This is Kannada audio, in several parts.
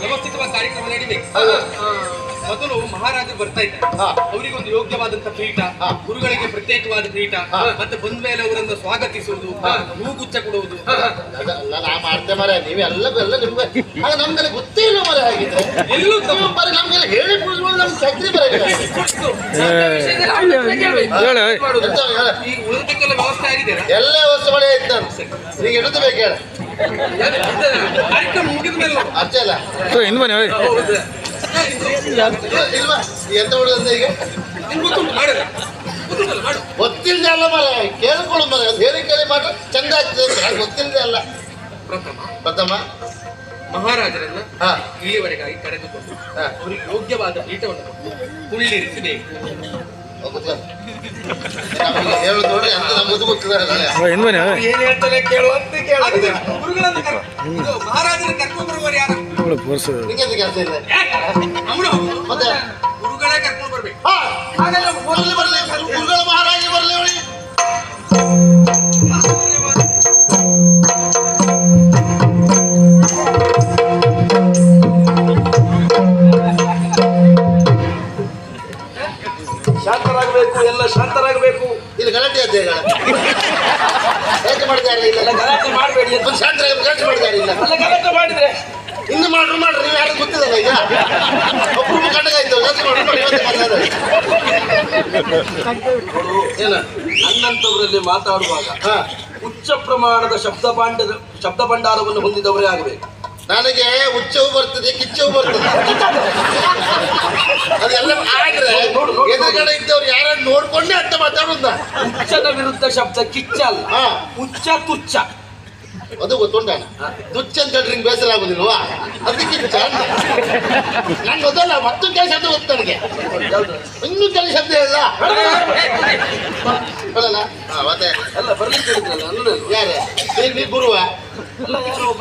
ವ್ಯವಸ್ಥಿತವಾದ ಕಾರ್ಯಕ್ರಮ ನಡಿಬೇಕು. ಮೊದಲು ಮಹಾರಾಜರು ಬರ್ತಾ ಇದ್ದಾರೆ. ಅವರಿಗೊಂದು ಯೋಗ್ಯವಾದಂತ ಪೀಠ ಗುರುಗಳಿಗೆ ಪ್ರತ್ಯೇಕವಾದ ಪೀಠ. ಮತ್ತೆ ಬಂದ ಮೇಲೆ ಅವರನ್ನು ಸ್ವಾಗತಿಸುವುದು ಹೂಗುಚ್ಚ ಕೊಡುವುದು. ಅದಲ್ಲ ನಾ ಮಾಡ್ತೆ ಮರ ನೀವೆಲ್ಲ ಎಲ್ಲ ನಿಮ್ಗೆ. ಆಗ ನಮ್ಗೆಲ್ಲ ಗೊತ್ತೇ ಇಲ್ಲ ಮರ ಹಾಗಿದ್ರೆ. ಎಲ್ಲೂ ಬರೀ ನಮ್ಗೆಲ್ಲ ಹೇಳಿ ಉಳಿದಕ್ಕೆಲ್ಲ ವ್ಯವಸ್ಥೆ ಆಗಿದೆ ಎಲ್ಲ ವ್ಯವಸ್ಥೆ ಮಾಡಿ ಆಯ್ತು ನಾನು. ಈಗ ಬೇಕು ಹೇಳ. ಕಾರ್ಯಕ್ರಮ ಮುಗಿದ ಮೇಲೆ. ಅಷ್ಟೇ ಅಲ್ಲ ಇನ್ನು ಬನ್ನಿ ಇಲ್ವಾ? ಎಂತ ಮಾಡುದಂತ ಈಗ? ಗೊತ್ತಿಲ್ಲದೆ ಅಲ್ಲ ಮರ ಕೇಳ್ಕೊಳ್ಳು ಮರ ಹೇಳಿ ಕೇಳಿ ಮಾತ್ರ ಚಂದ ಆಗ್ತದೆ ಗೊತ್ತಿಲ್ಲ ಗೊತ್ತಿಲ್ಲದೆ ಅಲ್ಲ. ಪ್ರಥಮ. ಪ್ರಥಮ. ಮಹಾರಾಜರನ್ನ ಹಾ. ಇಲ್ಲಿವರೆಗಾಗಿ ಕರೆದುಕೊಂಡು ಹಾ. ಅವರಿಗೆ ಯೋಗ್ಯವಾದ ಪೀಠವನ್ನು ಕುಳ್ಳಿರಿಸಬೇಕು. ಏನ್ ಹೇಳ್ತಾರೆ ಕೇಳುವಂತ ಗುರುಗಳನ್ನು ಮಹಾರಾಜರ ಯಾರು? ಅವನು ಮತ್ತೆ? ಗುರುಗಳೇ ಕರ್ಕೊಂಡು ಬರ್ಬೇಕು. ಹಾ ಹಾಗಾದ್ರೆ ಮೊದಲು ಬರಲಿ ಗುರುಗಳ ಮಹಾರಾಜ ಬರಲಿ ಅವಳಿಗೆ ಶಾಂತರಾಗಬೇಕು ಎಲ್ಲ ಶಾಂತರಾಗಬೇಕು. ಇಲ್ಲಿ ಗಲಾಟೆ ಅದೇ ಗಲಾಟೆ ಮಾಡ್ತಾರೆ ಇಲ್ಲ ಎಲ್ಲ ಗಲಾಟೆ ಮಾಡಬೇಡಿ. ಶಾಂತರಾಗಿ ಗಲಾಟೆ ಮಾಡ್ತಾರೆ ಇಲ್ಲ ಎಲ್ಲ ಗಲಾಟೆ ಮಾಡಿದ್ರೆ ಇನ್ನು ಮಾಡ್ರು ಮಾಡ್ರಿ ನೀವು ಯಾರು ಗೊತ್ತಿದಲ್ಲ ಈಗ ಒಬ್ಬರು ಕಣ್ಣಗಾಯ್ತು ಗಲಾಟೆ ಮಾಡ್ರು ಮಾಡಿ ಇವತ್ತು ಮಾತಾಡೋದು. ಏನ? ನನ್ನಂತವರಲ್ಲಿ ಮಾತಾಡುವಾಗ ಉಚ್ಚ ಪ್ರಮಾಣದ ಶಬ್ದ ಭಾಂಡ ಶಬ್ದ ಭಂಡಾರವನ್ನು ಹೊಂದಿದವರೇ ಆಗಬೇಕು. ನನಗೆ ಉಚ್ಚವು ಬರ್ತದೆ ಕಿಚ್ಚವು ಬರ್ತದೆ. ಅದೆಲ್ಲ ಆದ್ರೆ ಎದುರುಗಡೆ ಇದ್ದವ್ರು ಯಾರನ್ನು ನೋಡ್ಕೊಂಡೇ ಅಂತ ಮಾತಾಡುದ ಉಚ್ಚದ ವಿರುದ್ಧ ಶಬ್ದ ಕಿಚ್ಚ ಅಲ್ಲ ಉಚ್ಚ ತುಚ್ಚ. ಅದು ಗೊತ್ತುಂಟ ದುಚ್ಚ ಅಂತ ಹೇಳಿ ನಿಂಗೆ ಬೇಸರ ಆಗುದಿಲ್ವಾ? ಅದಕ್ಕೆ ಚಂದ. ನಂಗೆ ಗೊತ್ತಲ್ಲ ಮತ್ತೊಂದು ಕೆಲಸ ಅಂತ ಗೊತ್ತು ನನಗೆ. ಇನ್ನೂ ಕೆಲಸ ಶಬ್ದ ಇಲ್ಲ ಹೇಳಲ್ಲ? ಮತ್ತೆ? ಅಲ್ಲ ಬರ್ಲಿಕ್ಕೆ ಯಾರು? ನೀನ್ ನೀ ಗುರುವ?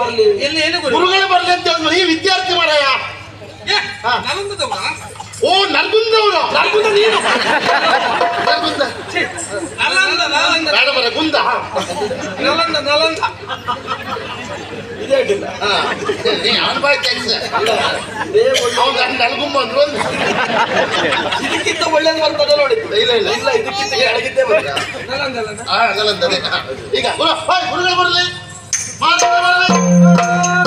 ಬರ್ಲಿ. ಎಲ್ಲಿ ಏನು ಗುರು? ಗುರುಗಳೇ ಬರ್ಲಿ ಅಂತ ಹೇಳಿದ್ರು ಈ ವಿದ್ಯಾರ್ಥಿ ಮಾಡಯ್ಯ? ಓ ನರ್ಗುಂದವರು. ನಲ್ಗುಂದ ನೀನು. ನರ್ಗುಂದ. ಬೇಡ ಮರ ಗುಂದ. ನಲಂದ ನಲಂದ. ಇದೇ ಅಡ್ಡಿಲ್ಲ ಹಾ. ನೀ ಅವನ ಬಾಯಿ ಕೆಲಸ. ನಲ್ಗುಂಬ ಅಂದ್ರು ಇದಕ್ಕಿಂತ ಒಳ್ಳೇದು ಬರ್ತದೆ ನೋಡಿ. ಇಲ್ಲ ಇಲ್ಲ ಇಲ್ಲ. ಇದಕ್ಕಿಂತ ಕೆಳಗಿದ್ದೇ ಬರ್ತದೆ. ನಲಂದ ಈಗ ಗುರುಗಳು ಬರಲಿ. ಮಾತಾಡ ಬರಲಿ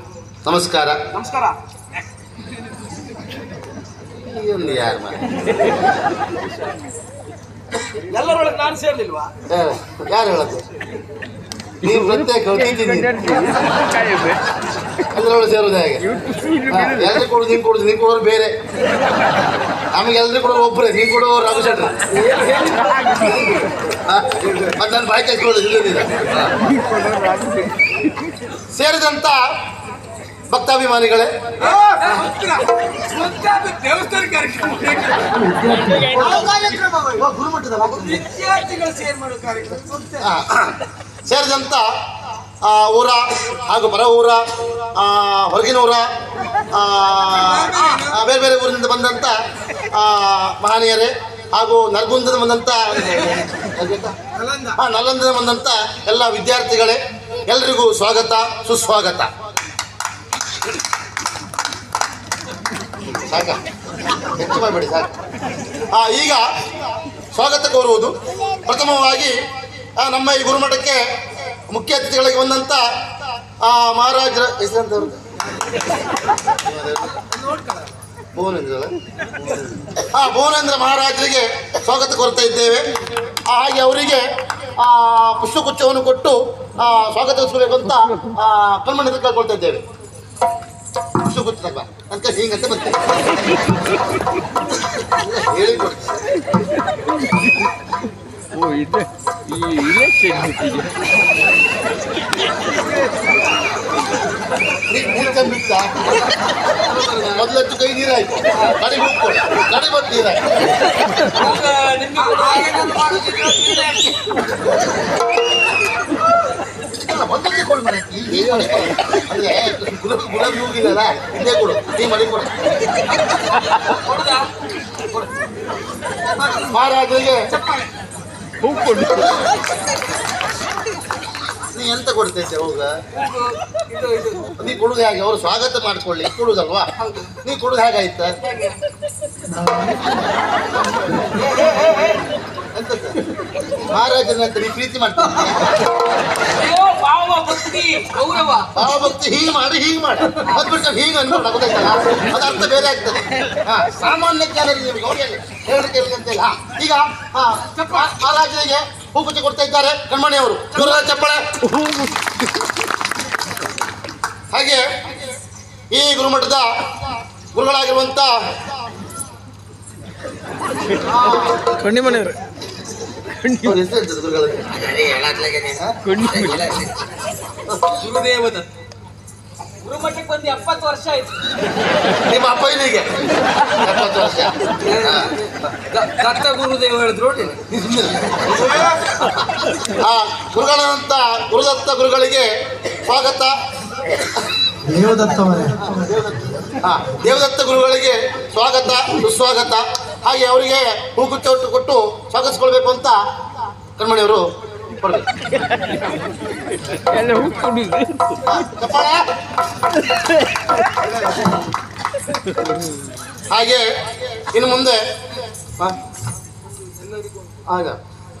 ನಮಸ್ಕಾರ. ನಮಸ್ಕಾರ. ಒಂದು ಯಾರು ಎಲ್ಲರೊಳಗೆ ನಾನು ಸೇರ್ಲಿಲ್ವಾ? ಯಾರು ಹೇಳೋದು? ನೀವು ಪ್ರತ್ಯೇಕ ಎಲ್ಲರೊಳಗೆ ಸೇರೋದು ಹೇಗೆ? ಎಲ್ಲರೂ ಕೊಡೋದು ನೀನು ಕೊಡೋದು ನೀನು ಕೊಡೋರು ಬೇರೆ. ನಮಗೆ ಎಲ್ಲರೂ ಕೊಡೋರು ಒಬ್ಬರೇ ನೀನು ಕೊಡೋರು ರಘು ಶೆಟ್ರು. ಮತ್ತೆ ನಾನು ಬಾಯಿ ಇಲ್ಲದಿಲ್ಲ ಸೇರಿದಂತ ಭಕ್ತಾಭಿಮಾನಿಗಳೇ? ಸೇರಿದಂತ ಊರ ಹಾಗೂ ಬರ ಊರ ಹೊರಗಿನ ಊರ ಬೇರೆ ಬೇರೆ ಊರಿನಿಂದ ಬಂದಂತ ಆ, ಮಹನೀಯರೇ ಹಾಗೂ ನರಗುಂದದ ಬಂದಂತ ನಲ್ಲಂದ ಆ, ನಲ್ಲಂದದ ಬಂದಂತ ಎಲ್ಲ ವಿದ್ಯಾರ್ಥಿಗಳೇ ಎಲ್ರಿಗೂ ಸ್ವಾಗತ ಸುಸ್ವಾಗತ. ಸಾಕ? ಹೆಚ್ಚು ಮಾಡಬೇಡಿ ಸಾಕು. ಆ, ಈಗ ಸ್ವಾಗತ ಕೋರುವುದು ಪ್ರಥಮವಾಗಿ ನಮ್ಮ ಈ ಗುರುಮಠಕ್ಕೆ ಮುಖ್ಯ ಅತಿಥಿಗಳಿಗೆ ಬಂದಂತ ಮಹಾರಾಜರ ಹೆಸರಂತವ್ರು? ಭುವನೇಂದ್ರ? ಆ ಭುವನೇಂದ್ರ ಮಹಾರಾಜರಿಗೆ ಸ್ವಾಗತ ಕೋರ್ತಾ ಇದ್ದೇವೆ. ಹಾಗೆ ಅವರಿಗೆ ಆ ಪುಷ್ಪಗುಚ್ಛವನ್ನು ಕೊಟ್ಟು ಸ್ವಾಗತಿಸಬೇಕು ಅಂತ ಕಣ್ಮಣಿ ಕೇಳ್ಕೊಳ್ತಾ ಇದ್ದೇವೆ. ಪುಷ್ಪಗುಚ್ಛ ತಗ. ಅಂತ ಹಿಂಗಂತ ಓ ಇದೆ ಈ ಇಲೆಕ್ಷನ್ ಬಿತ್ತ? ಮೊದಲತ್ತು ಕೈ ನೀರಾಯ್ತು. ಕಡೆ ಹೋಗ್ಕೊ ಕಡೆ ಬಂದು ನೀರಾಯ್ತು. ಇಲ್ಲ, ಮೊದಲಕ್ಕೆ ಕೊಡು ಮನೆ ಏನು ಅಂದ್ರೆ ಗುಲಾಬಿ ಗುಲಾಬಿ ಹೋಗಿಲ್ಲಲ್ಲ ಇದೇ ಕೊಡು. ನೀ ಮನೆ ಕೊಡು. ಮಹಾರಾಜರಿಗೆ ನೀ ಎಂತ ಕೊಡ್ತೈತೆ ಹೋಗ? ನೀ ಕೊಡುದು ಹೇಗೆ ಅವರು ಸ್ವಾಗತ ಮಾಡ್ಕೊಳ್ಳಿ. ಕೊಡುದಲ್ವಾ? ನೀ ಕೊಡುದು ಹೇಗಾಯ್ತ? ಎಂತ ಮಹಾರಾಜನ ನೀ ಪ್ರೀತಿ ಮಾಡ್ತೀನಿ ಗೌರವ ಆ ಭಕ್ತಿ ಹೀಗೆ ಮಾಡಿ ಹೀಗೆ ಮಾಡಿ. ಅದು ಬಿಟ್ಟು ಹೀಗೆ ಅನ್ಕೊಂಡು ಗೊತ್ತಾಯ್ತಲ್ಲ ಅದು ಅರ್ಥ ಬೇರೆ ಆಗ್ತದೆ. ಹಾ ಸಾಮಾನ್ಯ ನಿಮಗೆ ಇಲ್ಲ ಹಾ, ಈಗ ಹಾ ಆ ಹೂಗುಚ್ಚಿ ಕೊಡ್ತಾ ಇದ್ದಾರೆ ಕಣ್ಮಣಿ ಅವರು ಚಪ್ಪಳೆ. ಹಾಗೆ ಈ ಗುರುಮಠದ ಗುರುಗಳಾಗಿರುವಂತ ಕಣ್ಣಿ ಮನೆಯವ್ರೆ ಅವ್ರ ಹೆಸರು ಎಂತದು ಗುರುಗಳಿಗೆ ಗುರುದೇವದ ಗುರುಮಠಕ್ಕೆ ಬಂದು ಎಪ್ಪತ್ತು ವರ್ಷ ಆಯ್ತು. ನಿಮ್ಮ ಅಪ್ಪನಿಗೆ ಎಪ್ಪತ್ತು ವರ್ಷ. ಹಾ. ದತ್ತ ಗುರುದೇವ ಹೇಳಿದ್ರು ನೋಡಿ. ಆ ಗುರುಗಳಂತ ಗುರುದತ್ತ ಗುರುಗಳಿಗೆ ಸ್ವಾಗತ. ಹಾ ದೇವದತ್ತ ಗುರುಗಳಿಗೆ ಸ್ವಾಗತ ಸುಸ್ವಾಗತ. ಹಾಗೆ ಅವರಿಗೆ ಹೂಗುಚ್ಚ ಒಟ್ಟು ಕೊಟ್ಟು ಸ್ವಾಗತಿಸ್ಕೊಳ್ಬೇಕು ಅಂತ ಕಣ್ಮಣಿಯವರು ಹಾಗೆ ಇನ್ನು ಮುಂದೆ ಆಗ.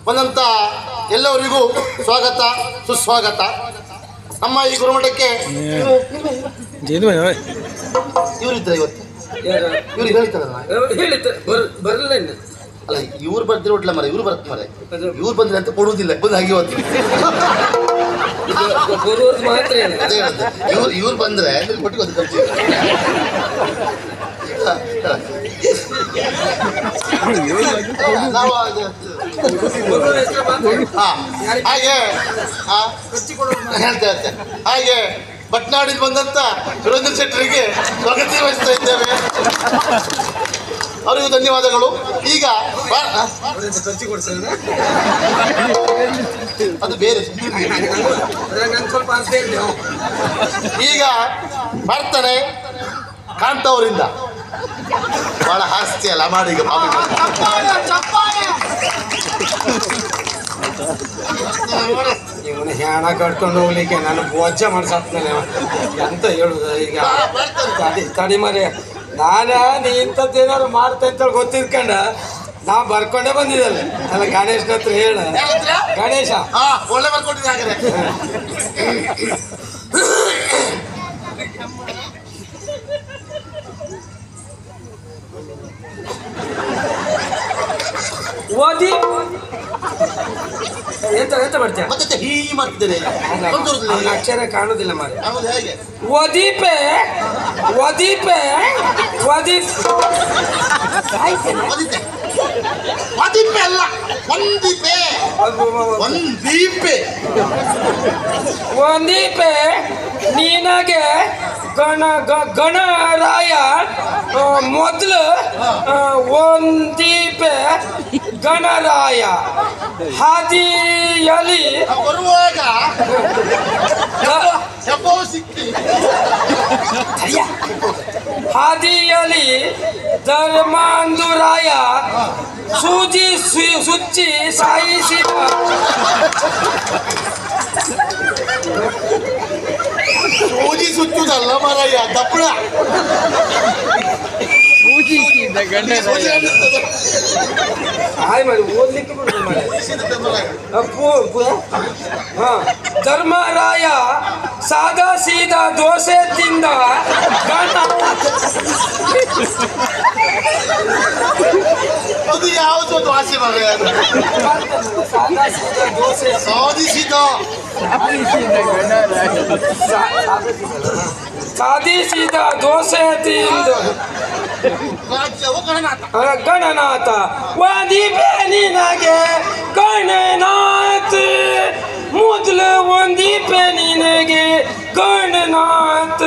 ಬಂದಂತ ಎಲ್ಲರಿಗೂ ಸ್ವಾಗತ ಸುಸ್ವಾಗತ. ನಮ್ಮ ಈ ಗುರುಮಠಕ್ಕೆ ಇವರಿದ್ದ ಇವತ್ತು. ಇವ್ರಿಗೆ ಹೇಳ್ತಾರಲ್ಲ ಹೇಳಿತ್ತು ಬರಲಿಲ್ಲ ಇನ್ನು ಅಲ್ಲ ಇವ್ರು ಬರ್ದಿರೋ ಒಟ್ಲ ಮರ ಇವ್ರು ಬರ್ತ ಮರ ಇವ್ರು ಬಂದ್ರೆ ಅಂತ ಕೊಡುವುದಿಲ್ಲ ಬಂದು ಹಾಗೆ ಹೋಗ್ತೀವಿ ಬರುವುದು ಮಾತ್ರ ಏನು ಅದೇ ಹೇಳುತ್ತೆ ಇವ್ರು ಇವ್ರು ಬಂದ್ರೆ ನಿಮ್ಗೆ ಕೊಟ್ಟು ಅದು ಕಲ್ತೀವಿ ನಾವು ಅದು- ಬರುವ ಹೆಸರು ಮಾತ್ರ ಹಾ, ಹಾಗೆ ಹಾ, ಹೇಳ್ತೆ ಹೇಳ್ತೆ ಹಾಗೆ ಬಟ್ನಾಡಿಲ್ ಬಂದಂತ ಸುರೇಂದ್ರ ಶೆಟ್ಟರಿಗೆ ಸ್ವಾಗತ ವಹಿಸ್ತಾ ಇದ್ದೇವೆ. ಅವರಿಗೂ ಧನ್ಯವಾದಗಳು. ಈಗ ಅದು ಬೇರೆ. ಈಗ ಬರ್ತಾನೆ ಕಾಂತವರಿಂದ. ಬಹಳ ಹಾಸ್ತಿ ಅಲ್ಲ ಮಾಡಿ ಇವನು ಹ್ಯಾಣ ಕಟ್ಕೊಂಡು ಹೋಗ್ಲಿಕ್ಕೆ ನಾನು ಬೋಜ ಮಾಡ್ಸಾತ್ಮೇಲೆ ಎಂತ ಹೇಳುದ ಈಗ? ತಡಿ ತಡಿ ಮರಿ. ನಾನ ನೀ ಇಂಥದ್ದೇನಾದ್ರು ಮಾಡ್ತಾ ಅಂತೇಳಿ ಗೊತ್ತಿರ್ಕಂಡ ನಾ ಬರ್ಕೊಂಡೇ ಬಂದಿದ್ದಲ್ಲ ಅಲ್ಲ ಗಣೇಶನ ಹತ್ರ ಹೇಳ. ಗಣೇಶ. ಒಳ್ಳೆ ಓದಿ ಎಂತ ಎಂತ ಮಾಡ್ತೀಯ ಮತ್ತೆ ಹೀ ಮಾಡ್ತಿದ್ದೇನೆ. ಅಕ್ಷರ ಕಾಣೋದಿಲ್ಲ ಮಾರಿ ಹೇಗೆ? ಒದೀಪೆ ಒದೀಪೆ ಒದೀಪ್ ಒದಿಪೆ ಅಲ್ಲ ಒಂದೀಪೆ ಒಂದೀಪೆ ಒಂದೀಪೆ ನಿನಗೆ ಗಣ ಗ- ಗಣರಾಯ ಮೊದಲು ಒಂದೀಪೆ ಗಣರಾಯ ಹಾದಿಯಲ್ಲಿ ನಾವು ಬರುವಾಗ ಗ- ಹೆಬ್ಬೋ ಸಿಕ್ಕಿ ಹಾದಿಯಲ್ಲಿ ಧರ್ಮಾಂಧುರಾಯ ಸೂಜಿ ಸು- ಸುಚ್ಚಿ ಸಾಯಿಸಿದ ಸೂಜಿ ಸುತ್ತುದಲ್ಲ ಮರಯ್ಯ ದಪ್ಪಳ ಪೂಜಿಸಿದ ಗಂಡ ಹಾಯ್ ಮಾಡಿ ಓದ್ಲಿಕ್ಕೆ ಬಿಡುದು ಮಾರ್ರೆ. ಅಪ್ಪು, ಅಪ್ಪು. ಹಾ ಧರ್ಮರಾಯ ಸಾದಾ ಸೀದಾ ದೋಸೆ ತಿಂದ ಗಂಡ ಅದು ಯಾವುದು ದ್ವಾಸೆ ಮಗ ಅದು ಸಾದಾ ಸೀದಾ ದೋಸೆ ಸಾಧಿಸಿದ ಸಾದಿ ಸೀದಾ ದೋಸೆ ತಿಂದು ಗಣನಾಥ ಆ, ಪೆನಿನಗೆ ಗಣನಾಥ. ಮೊದಲು ಒಂದಿಪೆ ನಿನಗೆ ಗಣನಾಥ.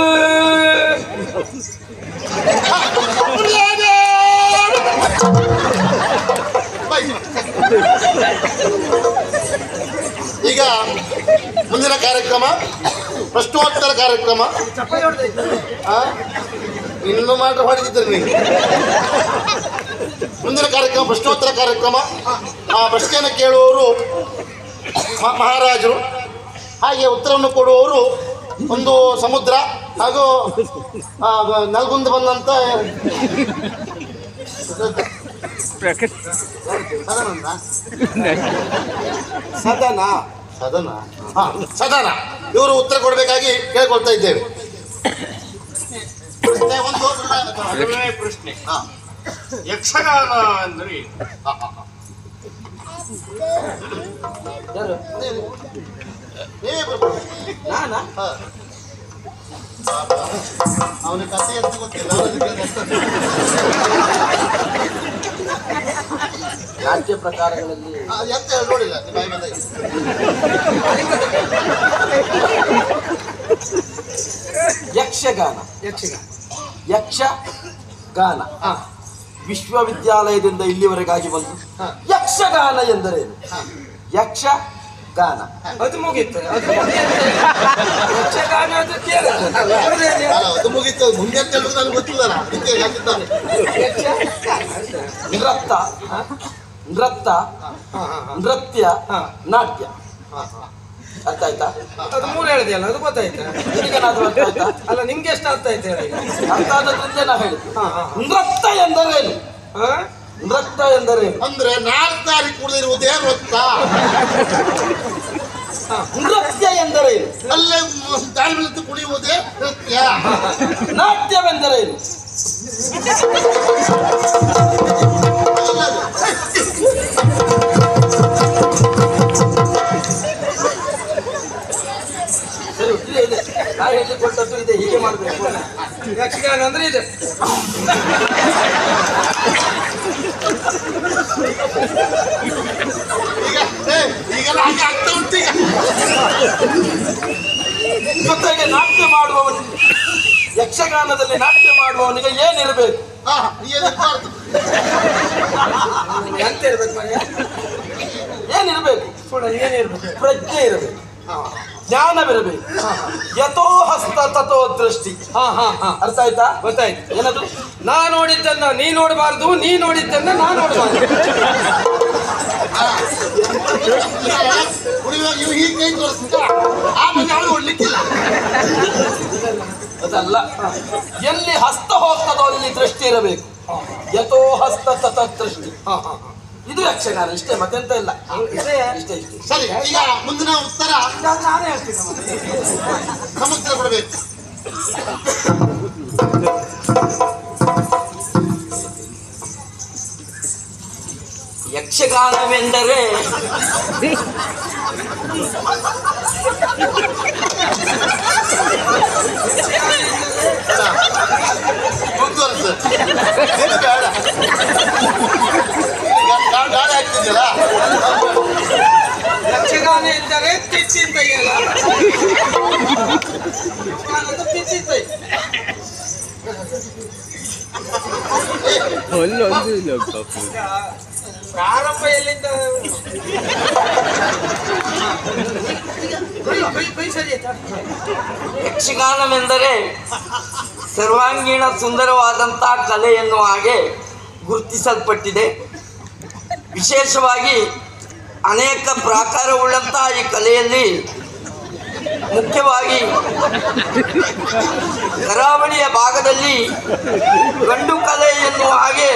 ಈಗ ಮುಂದಿನ ಕಾರ್ಯಕ್ರಮ. ಪ್ರಶ್ನೋತ್ತರ ಕಾರ್ಯಕ್ರಮ? ಇನ್ನು ಮಾತ್ರ ಹೊಡೆದಿದ್ದೀರಿ ನೀವು. ಮುಂದಿನ ಕಾರ್ಯಕ್ರಮ ಪ್ರಶ್ನೋತ್ತರ ಕಾರ್ಯಕ್ರಮ. ಆ ಪ್ರಶ್ನೆಯನ್ನು ಕೇಳುವವರು ಮಹಾರಾಜರು. ಹಾಗೆ ಉತ್ತರವನ್ನು ಕೊಡುವವರು ಒಂದು ಸಮುದ್ರ ಹಾಗೂ ನಲ್ಗುಂದ ಬಂದಂತ ಸದನ. ಸದನ. ಸದನ. ಹಾ ಸದನ. ಇವರು ಉತ್ತರ ಕೊಡಬೇಕಾಗಿ ಕೇಳ್ಕೊಳ್ತಾ ಇದ್ದೇವೆ. ಒಂದು ಮೊದಲನೇ ಪ್ರಶ್ನೆ. ಹಾ, ಯಕ್ಷಗಾನ ಅಂದ್ರೆ ನೀವೇ ಬರ್ಬೋದು. ನಾನಾ? ಹಾ. ಅವನ ಕಥೆ ಅಂತ ಗೊತ್ತಿಲ್ಲ. ಅವನಿಗೆ ನಾಟ್ಯ ಪ್ರಕಾರಗಳಲ್ಲಿ ಎಂತ ಹೇಳಿ ನೋಡಿಲ್ಲ. ನಿಮ್ಮ ಯಕ್ಷಗಾನ ಯಕ್ಷಗಾನ. ಯಕ್ಷ ಗಾನ. ವಿಶ್ವವಿದ್ಯಾಲಯದಿಂದ ಇಲ್ಲಿವರೆಗಾಗಿ ಬಂದು. ಯಕ್ಷಗಾನ ಎಂದರೇನು? ಯಕ್ಷ ಗಾನ ಅದು ಮುಗೀತು ಅದು. ಯಕ್ಷಗಾನ ಅದು? ಅಲ್ಲ, ಅದು ಮುಗೀತು ಮುಂದೆ ಅಂತ ಹೇಳುದು ನನಗೆ ಗೊತ್ತಿಲ್ಲ ಅದಕ್ಕೆ ಹೇಳ್ತಿದ್ದಾನೆ ನೃತ್ತ ನೃತ್ತ ಹಾ, ಹಾ, ಹಾ. ನೃತ್ಯ ಹಾ. ನಾಟ್ಯ ಹಾ, ಹಾ. ಅರ್ಥ ಆಯ್ತಾ ಅದು ಮೂರು ಹೇಳಿದೆಯಲ್ಲ ಅದು ಗೊತ್ತಾಯ್ತು ನಿಮಗೇನಾದ್ರೂ ಅರ್ಥ ಆಯ್ತಾ ಅಲ್ಲ ನಿಮ್ಗೆ ಎಷ್ಟು ಅರ್ಥ ಆಯ್ತು ಹೇಳಿ ಅರ್ಥ ಆದದ್ರಿಂದ ನಾ ಹೇಳಿದ್ದು ಹಾ, ಹಾ. ನೃತ್ಯ ಎಂದರೇನು ಹಾ? ನೃತ್ಯ ಎಂದರೆ? ಅಂದ್ರೆ ನಾಲ್ಕು ದಾರಿ ಕುಡಿದಿರುವುದೇ ಗೊತ್ತಾ ನೃತ್ಯ ಎಂದರೆ? ಅಲ್ಲೇ ದಾರಿ ಬೆಳೆದು ಕುಡಿಯುವುದೇ ನೃತ್ಯ ನಾಟ್ಯವೆಂದರೇನು ಅಲ್ಲದು. ಇದೆ ನಾ ಹೇಳಿಕೊಟ್ಟದ್ದು ಇದೆ ಹೀಗೆ ಮಾಡಬೇಕು. ಯಕ್ಷಗಾನ ಅಂದ್ರೆ ಇದೆ. ಈಗ ಏ, ಈಗೆಲ್ಲ ಹಾಗೆ ಆಗ್ತಾ ಉಂಟು ಈಗ. ಜೊತೆಗೆ ನಾಟ್ಯ ಮಾಡುವವನು ಯಕ್ಷಗಾನದಲ್ಲಿ ನಾಟ್ಯ ಮಾಡುವವನಿಗೆ ಏನಿರಬೇಕು? ಎಂತ ಇರ್ಬೇಕು ಏನು ಏನಿರಬೇಕು? ಕೂಡ ಏನಿರ್ಬೇಕು? ಪ್ರಜ್ಞೆ ಇರಬೇಕು. ಜ್ಞಾನವಿರಬೇಕು. ಯಥೋ ಹಸ್ತ ತಥೋ ದೃಷ್ಟಿ. ಹಾ ಹಾ ಹಾ. ಅರ್ಥ ಆಯ್ತಾ? ಗೊತ್ತಾಯ್ತು. ಏನದು? ನಾ ನೋಡಿದ್ದನ್ನ ನೀ ನೋಡಬಾರ್ದು ನೀ ನೋಡಿದ್ದನ್ನ ನಾ ನೋಡಬಾರ್ದು. ಅದಲ್ಲ. ಎಲ್ಲಿ ಹಸ್ತ ಹೋಗ್ತದೋ ಅಲ್ಲಿ ದೃಷ್ಟಿ ಇರಬೇಕು. ಯಥೋ ಹಸ್ತ ತಥ ದೃಷ್ಟಿ. ಹಾ ಹಾ. ಇದು ಯಕ್ಷಗಾನ ಇಷ್ಟೇ ಮತ್ತೆಂತ ಇಲ್ಲ. ಇದೇ ಇಷ್ಟೇ ಇಷ್ಟೇ. ಸರಿ ಈಗ ಮುಂದಿನ ಉತ್ತರ. ನಾನೇ ಹೇಳ್ತೀನಿ ನಮ್ಮ ಉತ್ತರ ಕೊಡಬೇಕು. ಯಕ್ಷಗಾನವೆಂದರೆ ಮುಂದುವರೆಸು ಇದು ಬೇಡ ಈಗ ಗಾ- ಗಾಳಿ ಹಾಕ್ತಿದ್ಯಲ್ಲ ಯಕ್ಷಗಾನ ಎಂದರೆ ತಿಚ್ಚಿನ ತೆಗೆಯಲ್ಲ ಯಕ್ಷಗಾನ ಅಂದ್ರೆ ತಿಚ್ಚಿನ ತೆಗೆ. ಪಾಪ ಪ್ರಾರಂಭ ಎಲ್ಲಿಂದ? ಯಕ್ಷಗಾನವೆಂದರೆ ಸರ್ವಾಂಗೀಣ ಸುಂದರವಾದಂತಹ ಕಲೆ ಎನ್ನುವ ಹಾಗೆ ಗುರುತಿಸಲ್ಪಟ್ಟಿದೆ ವಿಶೇಷವಾಗಿ ಅನೇಕ ಪ್ರಾಕಾರವುಳ್ಳಂತಹ ಈ ಕಲೆಯಲ್ಲಿ ಮುಖ್ಯವಾಗಿ ಕರಾವಳಿಯ ಭಾಗದಲ್ಲಿ ಗಂಡು ಕಲೆ ಎನ್ನುವ ಹಾಗೆ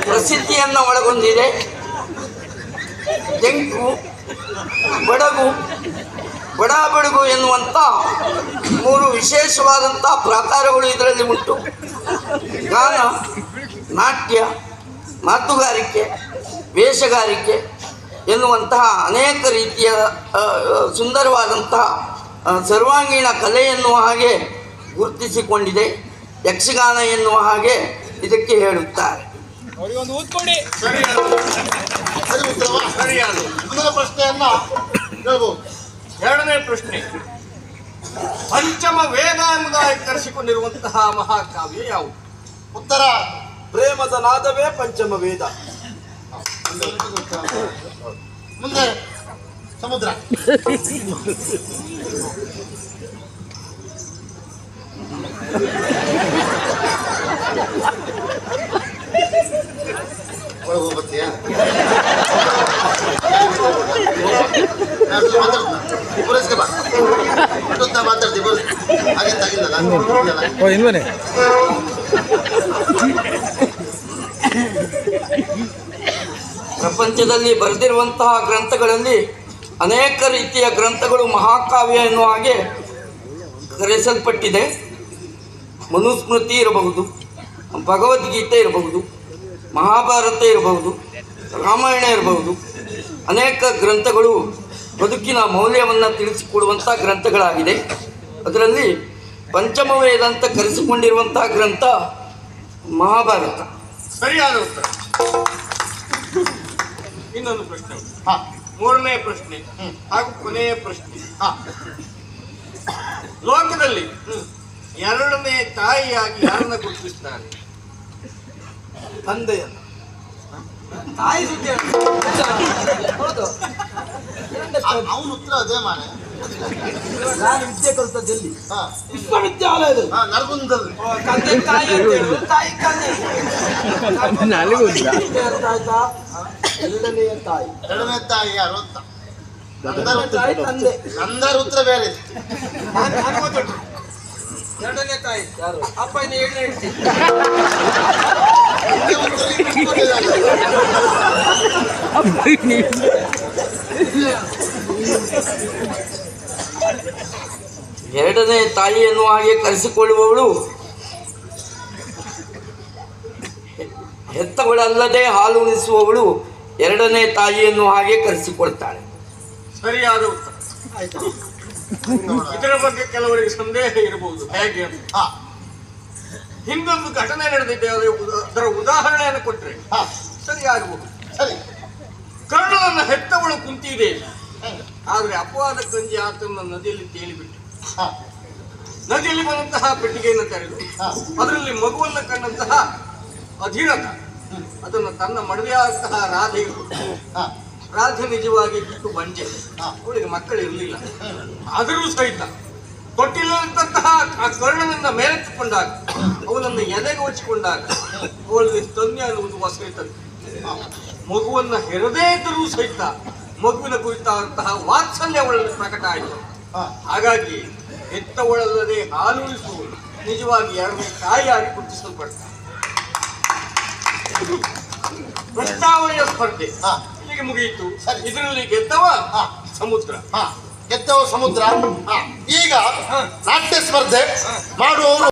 ಪ್ರಸಿದ್ಧಿಯನ್ನು ಒಳಗೊಂಡಿದೆ. ತೆಂಕು, ಬಡಗು, ಬಡಾಬಡುಗು ಎನ್ನುವಂಥ ಮೂರು ವಿಶೇಷವಾದಂಥ ಪ್ರಾಕಾರಗಳು ಇದರಲ್ಲಿ ಉಂಟು. ಗಾನ, ನಾಟ್ಯ, ಮಾತುಗಾರಿಕೆ, ವೇಷಗಾರಿಕೆ ಎನ್ನುವಂತಹ ಅನೇಕ ರೀತಿಯ ಸುಂದರವಾದಂತಹ ಸರ್ವಾಂಗೀಣ ಕಲೆ ಎನ್ನುವ ಹಾಗೆ ಗುರುತಿಸಿಕೊಂಡಿದೆ. ಯಕ್ಷಗಾನ ಎನ್ನುವ ಹಾಗೆ ಇದಕ್ಕೆ ಹೇಳುತ್ತಾರೆ. ಎರಡನೇ ಪ್ರಶ್ನೆ. ಪಂಚಮ ವೇದ ಎಂಬುದಾಗಿ ಕರೆಸಿಕೊಂಡಿರುವಂತಹ ಮಹಾಕಾವ್ಯ ಯಾವುದು? ಉತ್ತರ ಪ್ರೇಮದ ನಾದವೇ ಪಂಚಮ ವೇದ. ಮುಂದೆ ಸಮುದ್ರ. ಇಷ್ಟೊತ್ತ ಮಾತಾಡ್ತೀವಿ ಹಾಗೆ ತಾಗಿಲ್ಲಲ್ಲ ಓ ಇನ್ವನೆ ಪ್ರಪಂಚದಲ್ಲಿ ಬರೆದಿರುವಂತಹ ಗ್ರಂಥಗಳಲ್ಲಿ ಅನೇಕ ರೀತಿಯ ಗ್ರಂಥಗಳು ಮಹಾಕಾವ್ಯ ಎನ್ನುವ ಹಾಗೆ ಕರೆಸಲ್ಪಟ್ಟಿದೆ ಮನುಸ್ಮೃತಿ ಇರಬಹುದು, ಭಗವದ್ಗೀತೆ ಇರಬಹುದು, ಮಹಾಭಾರತ ಇರಬಹುದು, ರಾಮಾಯಣ ಇರಬಹುದು. ಅನೇಕ ಗ್ರಂಥಗಳು ಬದುಕಿನ ಮೌಲ್ಯವನ್ನು ತಿಳಿಸಿಕೊಡುವಂಥ ಗ್ರಂಥಗಳಾಗಿದೆ. ಅದರಲ್ಲಿ ಪಂಚಮ ವೇದ ಅಂತ ಕರೆಸಿಕೊಂಡಿರುವಂತಹ ಗ್ರಂಥ ಮಹಾಭಾರತ. ಸರಿಯಾದ ಉತ್ತರ. ಇನ್ನೊಂದು ಪ್ರಶ್ನೆ. ಹಾ. ಮೂರನೇ ಪ್ರಶ್ನೆ ಹಾಗೂ ಕೊನೆಯ ಪ್ರಶ್ನೆ. ಹಾ. ಲೋಕದಲ್ಲಿ ಎರಡನೇ ತಾಯಿಯಾಗಿ ಯಾರನ್ನ ಗುರುತಿಸ್ತಾರೆ? ತಂದೆಯನ್ನು. ತಾಯಿ ಸುದ್ದಿ ಹೌದು. ಅವನ ಉತ್ತರ ಅದೇ ಮಾನೆ ನಾನು ವಿದ್ಯೆ ಕಲಿತದ್ದಲ್ಲಿ ಹಾ. ವಿಶ್ವವಿದ್ಯಾಲಯದಲ್ಲಿ. ಹಾ ನರಗುಂದಲ್ಲಿ ತಂದೆ ತಾಯಿ ಅಂತ ಹೇಳುದು ತಾಯಿ ತಂದೆ ಆಯ್ತಾ? ಎರಡನೆಯ ತಾಯಿ. ಎರಡನೇ ತಾಯಿ ಯಾರು ಅಂತ? ನಂದರ ಉತ್ತರ ತಾಯಿ ತಂದೆ. ನಂದರ ಉತ್ತರ ಬೇರೆ ನಾನು ಎರಡನೇ ತಾಯಿ. ಯಾರು? ಅಪ್ಪ ಇನ್ನು ಏಳನೇ ಗೊತ್ತಿಲ್ಲ. ಎರಡನೇ ತಾಯಿ ಎನ್ನುವ ಹಾಗೆ ಕರೆಸಿಕೊಳ್ಳುವವಳು ಹೆತ್ತವಳಲ್ಲದೆ ಹಾಲು ಉಣಿಸುವವಳು ಎರಡನೇ ತಾಯಿಯನ್ನು ಹಾಗೆ ಕರೆಸಿಕೊಳ್ತಾಳೆ. ಸರಿಯಾದ ಉತ್ತರ. ಇದರ ಬಗ್ಗೆ ಕೆಲವರಿಗೆ ಸಂದೇಹ ಇರಬಹುದು. ಹೇಗೆ ಅಂತ. ಹಾ. ಹಿಂದೊಂದು ಘಟನೆ ನಡೆದಿದೆ. ಅದರ ಉದಾಹರಣೆಯನ್ನು ಕೊಟ್ಟರೆ ಹಾ. ಸರಿಯಾಗಬಹುದು. ಸರಿ. ಕರ್ಣನನ್ನ ಹೆತ್ತವಳು ಕುಂತಿದೆ. ಆದ್ರೆ ಅಪವಾದ ಕಂಜಿ ಆತನ ನದಿಯಲ್ಲಿ ತೇಲಿಬಿಟ್ಟು ಹಾ. ನದಿಯಲ್ಲಿ ಬಂದಂತಹ ಪೆಟ್ಟಿಗೆಯನ್ನು ತೆರೆದು ಅದರಲ್ಲಿ ಮಗುವನ್ನು ಕಂಡಂತಹ ಅಧೀರಥ ಅದನ್ನು ತನ್ನ ಮಡವೆಯಾದಂತಹ ರಾಧೆಯು ರಾಧೆ ನಿಜವಾಗಿ ಬಿಟ್ಟು ಬಂಜೆ. ಅವಳಿಗೆ ಮಕ್ಕಳು ಇರಲಿಲ್ಲ. ಆದರೂ ಸಹಿತ ತೊಟ್ಟಿಲ್ಲದಂತಹ ಆ ಕರ್ಣನನ್ನ ಮೇಲೆತ್ತಿಕೊಂಡಾಗ ಅವನನ್ನು ಎದೆಗೆ ಹೊಚ್ಚಿಕೊಂಡಾಗ ಅವಳಿಗೆ ಸ್ತನ್ಯ ಅನ್ನುವುದು ಹೊಸೈತದ್ದು ಮಗುವನ್ನ ಹೆರದೇ ಇದ್ದರೂ ಸಹಿತ ಮಗುವಿನ ಕುರಿತಾದಂತಹ ವಾತ್ಸಲ್ಯ ಅವಳಲ್ಲಿ ಪ್ರಕಟ ಆಯಿತು. ಹಾಗಾಗಿ ಹೆತ್ತವಳಲ್ಲದೆ ಹಾಲುಳಿಸುವುದು ನಿಜವಾಗಿ ಎರಡನೇ ತಾಯಿಯಾಗಿ ಗುರುತಿಸಲ್ಪಡ್ತಾರೆ ಪ್ರಸ್ತಾವನೆಯ ಸ್ಪರ್ಧೆ. ಹಾ. ಇಲ್ಲಿಗೆ ಮುಗಿಯಿತು. ಸರಿ. ಇದರಲ್ಲಿ ಗೆದ್ದವ ಹಾ. ಸಮುದ್ರ. ಹಾ. ಗೆದ್ದವ ಸಮುದ್ರ. ಹಾ. ಈಗ ನಾಟ್ಯ ಸ್ಪರ್ಧೆ ಮಾಡುವವರು